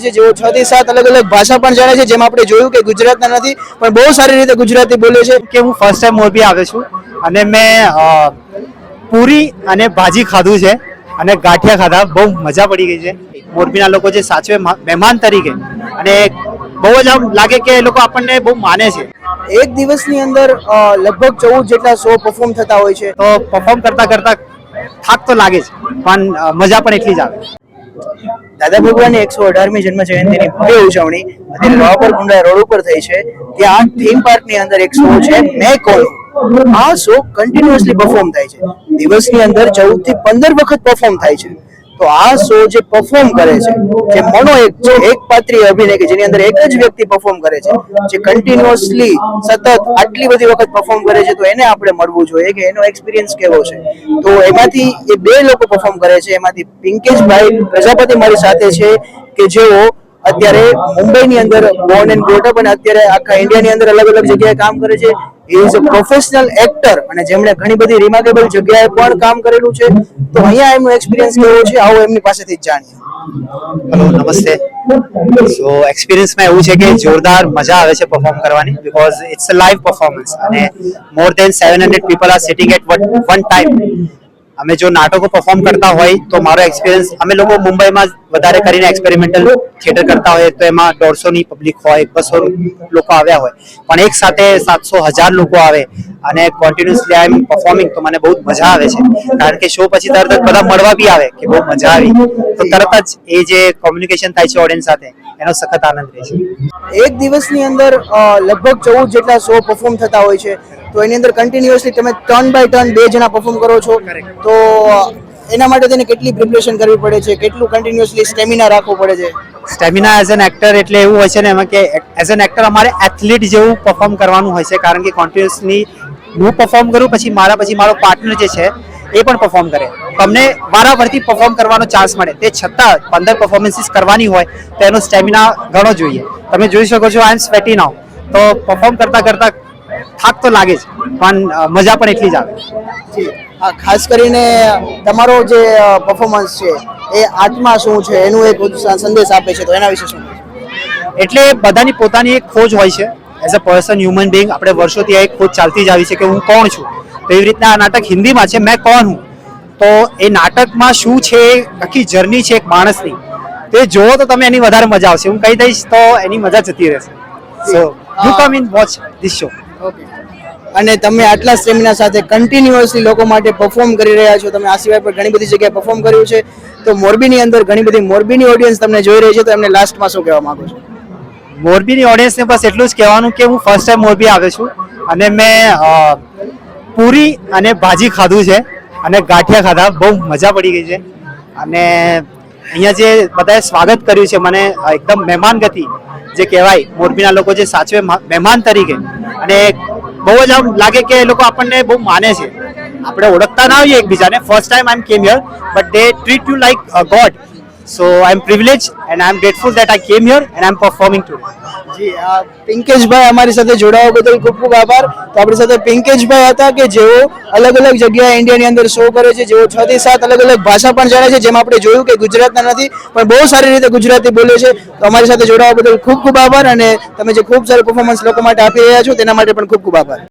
છે જેઓ છ થી સાત અલગ અલગ ભાષા પણ જાણે છે જેમ આપણે જોયું કે ગુજરાતના નથી પણ બહુ સારી રીતે ગુજરાતી બોલે છે. કે હું ફર્સ્ટ ટાઈમ મોરબી આવ્યો છું અને મેં પૂરી અને ભાજી ખાધું છે અને ગાંઠિયા ખાધા બહુ મજા પડી ગઈ છે. મોરબીના લોકો જે સાચવે મહેમાન તરીકે અને બહુ જ આમ લાગે કે એ લોકો આપણને બહુ માને છે. એક દિવસની અંદર લગભગ ચૌદ જેટલા શો પરફોર્મ થતા હોય છે. તો પરફોર્મ કરતા કરતા થાક તો લાગે જ પણ મજા પણ એટલી જ આવે. દાદા ભગવાનની એકસો અઢારમી જન્મ જયંતિની ભવ્ય ઉજવણી અત્યારે નવાપર કુંડા રોડ ઉપર થઈ છે, ત્યાં થીમ પાર્કની અંદર એક શો છે, મેં કોણ આ શો કન્ટિન્યુઅસલી પરફોર્મ થાય છે. દિવસની અંદર ચૌદથી પંદર વખત પરફોર્મ થાય છે. તો આ શો જે પરફોર્મ કરે છે, જે મોનો એક છે એક પાત્રી અભિનય કે જેની અંદર એક જ વ્યક્તિ પરફોર્મ કરે છે, જે કન્ટિન્યુઅસલી સતત આટલી બધી વખત પરફોર્મ કરે છે, તો એને આપણે મળવું જોઈએ કે એનો એક્સપિરિયન્સ કેવો છે. તો એમાંથી એ બે લોકો પરફોર્મ કરે છે, એમાંથી પિંકેશભાઈ પ્રજાપતિ મારી સાથે છે, કે જેઓ અત્યારે મુંબઈની અંદર બોર્ન એન્ડ બ્રોટઅપ અને અત્યારે આખા ઇન્ડિયાની અંદર અલગ અલગ જગ્યાએ કામ કરે છે. ઇઝ અ પ્રોફેશનલ એક્ટર અને જેમણે ઘણી બધી રિમાર્કેબલ જગ્યાએ પણ કામ કરેલું છે. તો અહીંયા એમનો એક્સપિરિયન્સ કેવો છે? આવો એમની પાસેથી જ જાણીએ. હેલો નમસ્તે. સો એક્સપિરિયન્સમાં એવું છે કે જોરદાર મજા આવે છે પરફોર્મ કરવાની because it's a live performance અને more than seven hundred people are sitting at one time અમે જો નાટકો પરફોર્મ કરતા હોય તો મારો એક્સપિરિયન્સ અમે લોકો મુંબઈમાં વધારે કરીને એક્સપેરિમેન્ટલ થિયેટર કરતા હોય તો એમાં દોઢસો ની પબ્લિક હોય, બસો લોકો આવ્યા હોય. પણ એક સાથે સાતસો હજાર લોકો આવે અને કોન્ટિન્યુઅસલી આઈ એમ પરફોર્મિંગ તો મને બહુ મજા આવે છે. કારણ કે શો પછી તરત જ બધા મળવા બી આવે કે બહુ મજા આવી. તો તરત જ એ જે કોમ્યુનિકેશન થાય છે ઓડિયન્સ સાથે એનો સખત આનંદ રહે છે. એક દિવસની અંદર લગભગ ચૌદ જેટલા શો પરફોર્મ થતા હોય છે, તો એની અંદર કન્ટિન્યુઅસલી તમે ટર્ન બાય ટર્ન બે જણા પરફોર્મ કરો છો. તો એના માટે તેને કેટલી પ્રિપરેશન કરવી પડે છે? કેટલું કન્ટિન્યુઅસલી સ્ટેમિના રાખવું પડે છે? સ્ટેમિના એઝ એન એક્ટર એટલે એવું હોય છે ને, એમાં કે એઝ એન એક્ટર અમારે એથ્લીટ જેવું પરફોર્મ કરવાનું હોય છે, કારણ કે કોન્ટિન્યુઅસલી હું પરફોર્મ કરું, પછી મારા, પછી મારો પાર્ટનર જે છે એ પણ પરફોર્મ કરે. તમને વારાફરતી પરફોર્મ કરવાનો ચાન્સ મળે. તે છતાં પંદર પરફોર્મન્સીસ કરવાની હોય તો એનો સ્ટેમિના ઘણો જોઈએ. તમે જોઈ શકો છો આઈ એમ સ્વેટી નાવ તો પરફોર્મ કરતા કરતા થાક તો લાગે જ પણ મજા પણ એટલી જ આવે. હા ખાસ કરીને તમારો જે પરફોર્મન્સ છે એ આત્મા શું છે એનું એક સંદેશ આપે છે તો એના વિશે શું એટલે બધાની પોતાની એક ખોજ હોય છે. As a person human being આપણે વર્ષોથી આ એક ખોજ ચાલતી જ આવી છે કે હું કોણ છું? તો એવી રીતના આ નાટક હિન્દીમાં છે. મેં કોણ હું? તો એ નાટકમાં શું છે આખી જર્ની છે એક માણસની. તે જોવો તો તમે એની વધારે મજા આવશે. હું કહી દઈશ તો એની મજા જતી રહેશે. So you come in watch this show અને તમે આટલા સ્ટેમિના સાથે કન્ટિન્યુઅસલી લોકો માટે પરફોર્મ કરી રહ્યા છો. તમે આ સિવાય પણ ઘણી બધી જગ્યાએ પરફોર્મ કર્યું છે. તો મોરબીની અંદર ઘણી બધી મોરબીની ઓડિયન્સ તમને જોઈ રહી છે. તો એમને લાસ્ટમાં શું કહેવા માંગો છો? મોરબીની ઓડિયન્સને બસ એટલું જ કહેવાનું કે હું ફર્સ્ટ ટાઈમ મોરબી આવ્યો છું. અને મેં પૂરી અને ભાજી ખાધું છે અને ગાંઠિયા ખાધા. બહુ મજા પડી ગઈ છે. અને અહીંયા જે બધાએ સ્વાગત કર્યું છે મને એકદમ મહેમાન ગતિ જે કહેવાય, મોરબીના લોકો જે સાચવે મહેમાન તરીકે. અને બહુ જ આમ લાગે કે એ લોકો આપણને બહુ માને છે. આપણે ઓળખતા ના હોઈએ એકબીજાને. First time I am came here but they treat you like God privilege and I am grateful that I came here and I am performing to જી પિંકેશભાઈ અમારી સાથે જોડાવા બદલ ખૂબ ખૂબ આભાર. તો આપણી સાથે પિંકેશભાઈ હતા કે જેઓ અલગ અલગ જગ્યાએ ઇન્ડિયાની અંદર શો કરે છે, જેઓ છ થી સાત અલગ અલગ ભાષા પણ જાણે છે, જેમ આપણે જોયું કે ગુજરાતના નથી, પણ બહુ સારી રીતે ગુજરાતી બોલે છે. તો અમારી સાથે જોડાવા બદલ ખૂબ ખૂબ આભાર અને તમે જે ખૂબ સારું પરફોર્મન્સ લોકો માટે આપી રહ્યા છો, તેના માટે પણ ખૂબ ખૂબ આભાર.